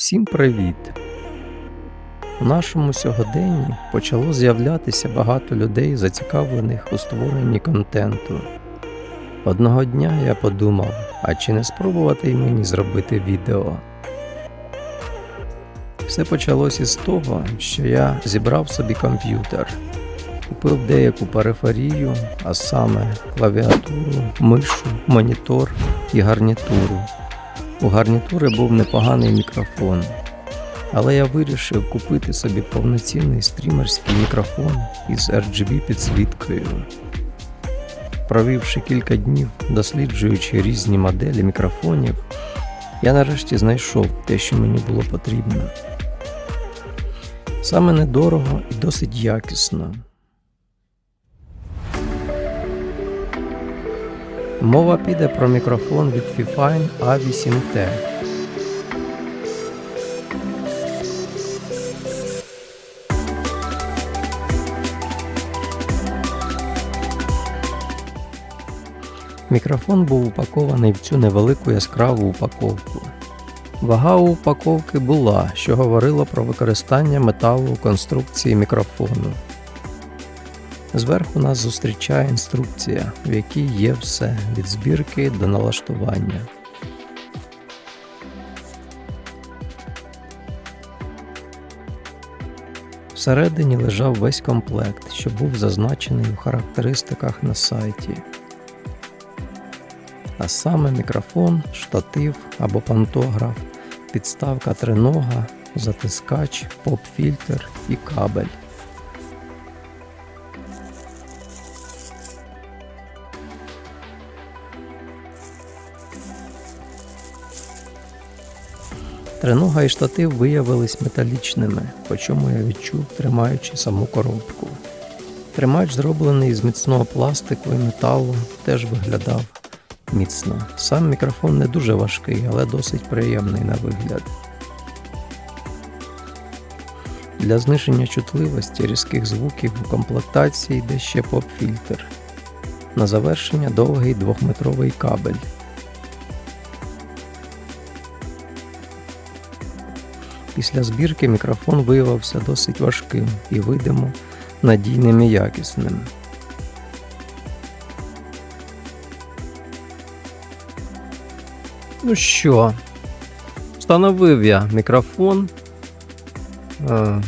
Всім привіт! У нашому сьогоденні почало з'являтися багато людей, зацікавлених у створенні контенту. Одного дня я подумав, а чи не спробувати й мені зробити відео. Все почалося із того, що я зібрав собі комп'ютер, купив деяку периферію, а саме клавіатуру, мишу, монітор і гарнітуру. У гарнітури був непоганий мікрофон, але я вирішив купити собі повноцінний стрімерський мікрофон із RGB підсвіткою. Провівши кілька днів, досліджуючи різні моделі мікрофонів, я нарешті знайшов те, що мені було потрібно. Саме недорого і досить якісно. Мова піде про мікрофон від Fifine A8T. Мікрофон був упакований в цю невелику яскраву упаковку. Вага у упаковки була, що говорило про використання металу у конструкції мікрофону. Зверху нас зустрічає інструкція, в якій є все від збірки до налаштування. Всередині лежав весь комплект, що був зазначений у характеристиках на сайті. А саме мікрофон, штатив або пантограф, підставка тринога, затискач, поп-фільтр і кабель. Тренога і штатив виявились металічними, по чому я відчув, тримаючи саму коробку. Тримач, зроблений з міцного пластику і металу, теж виглядав міцно. Сам мікрофон не дуже важкий, але досить приємний на вигляд. Для зниження чутливості різких звуків у комплектації йде ще поп-фільтр. На завершення довгий двохметровий кабель. Після збірки мікрофон виявився досить важким і видимо надійним і якісним. Ну що, встановив я мікрофон. Е,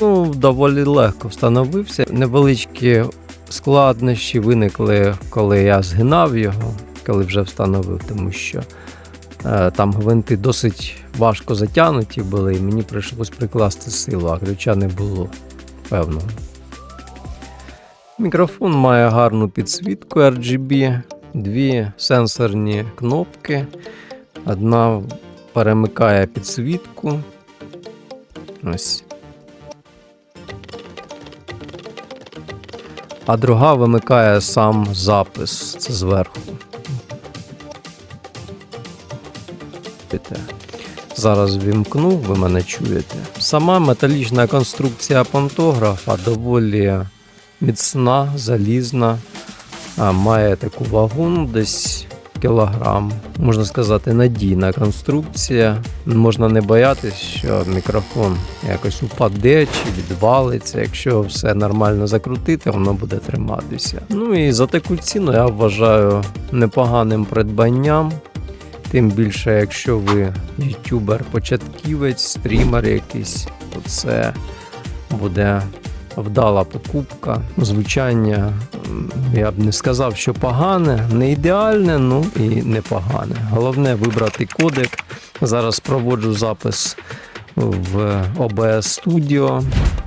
ну, доволі легко встановився. Невеличкі складнощі виникли, коли я згинав його, коли вже встановив, тому що там гвинти досить важко затягнуті були, і мені прийшлось прикласти силу, а ключа не було певного. Мікрофон має гарну підсвітку RGB, дві сенсорні кнопки. Одна перемикає підсвітку. Ось. А друга вимикає сам запис. Це зверху. Чуєте? Зараз вімкну, ви мене чуєте. Сама металічна конструкція пантографа доволі міцна, залізна, а має таку вагу ну, десь кілограм. Можна сказати, надійна конструкція. Можна не боятися, що мікрофон якось упаде чи відвалиться. Якщо все нормально закрутити, воно буде триматися. Ну і за таку ціну я вважаю непоганим придбанням. Тим більше, якщо ви ютубер, початківець, стрімер якийсь, то це буде вдала покупка. Звучання, я б не сказав, що погане, не ідеальне, ну і не погане. Головне вибрати кодек. Зараз проводжу запис в OBS Studio.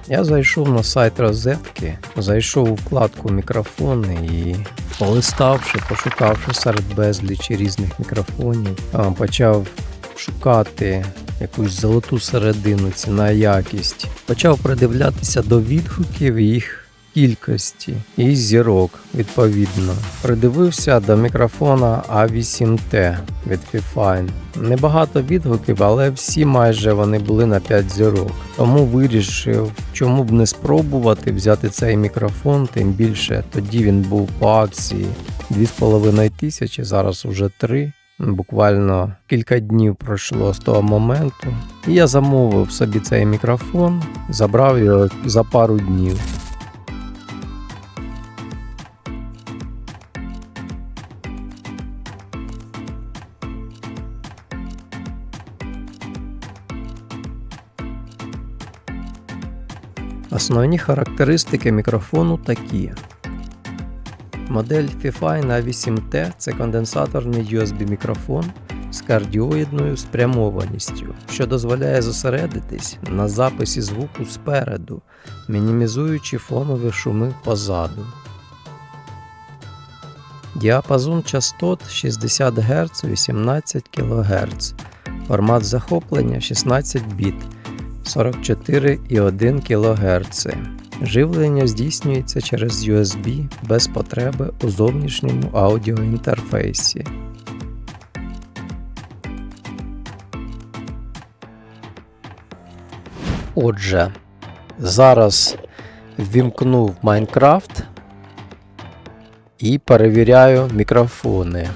Я зайшов на сайт розетки, зайшов у вкладку мікрофони і полиставши, пошукавши серед безлічі різних мікрофонів, почав шукати якусь золоту середину, ціна якість. Почав придивлятися до відгуків їх кількості і зірок відповідно. Придивився до мікрофона A8T від Fifine. Небагато відгуків, але всі майже вони були на 5 зірок. Тому вирішив, чому б не спробувати взяти цей мікрофон, тим більше тоді він був по акції 2,5 тисячі, зараз уже 3. Буквально кілька днів пройшло з того моменту. І я замовив собі цей мікрофон, забрав його за пару днів. Основні характеристики мікрофону такі. Модель Fifine A8T це конденсаторний USB-мікрофон з кардіоїдною спрямованістю, що дозволяє зосередитись на записі звуку спереду, мінімізуючи фонові шуми позаду. Діапазон частот 60 Гц 18 кГц. Формат захоплення 16 біт 44,1 кГц. Живлення здійснюється через USB без потреби у зовнішньому аудіоінтерфейсі. Отже, зараз ввімкнув Майнкрафт і перевіряю мікрофони.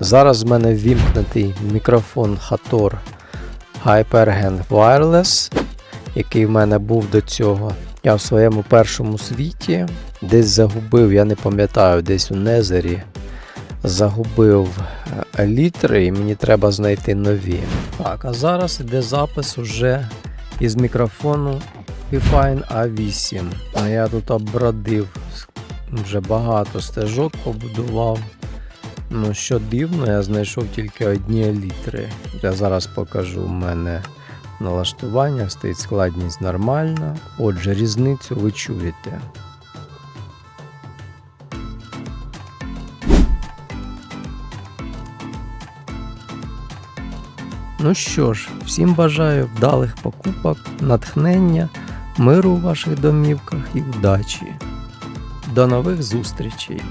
Зараз в мене ввімкнутий мікрофон Hator HyperGen Wireless, який в мене був до цього. Я в своєму першому світі десь загубив, я не пам'ятаю, десь у Незері загубив е, літри і мені треба знайти нові. Так, а зараз іде запис уже із мікрофону Fifine A8. А я тут обродив вже багато стежок побудував. Ну, що дивно, я знайшов тільки одні літри. Я зараз покажу у мене налаштування, стоїть складність нормальна. Отже, різницю ви чуєте. Ну що ж, всім бажаю вдалих покупок, натхнення, миру у ваших домівках і удачі. До нових зустрічей!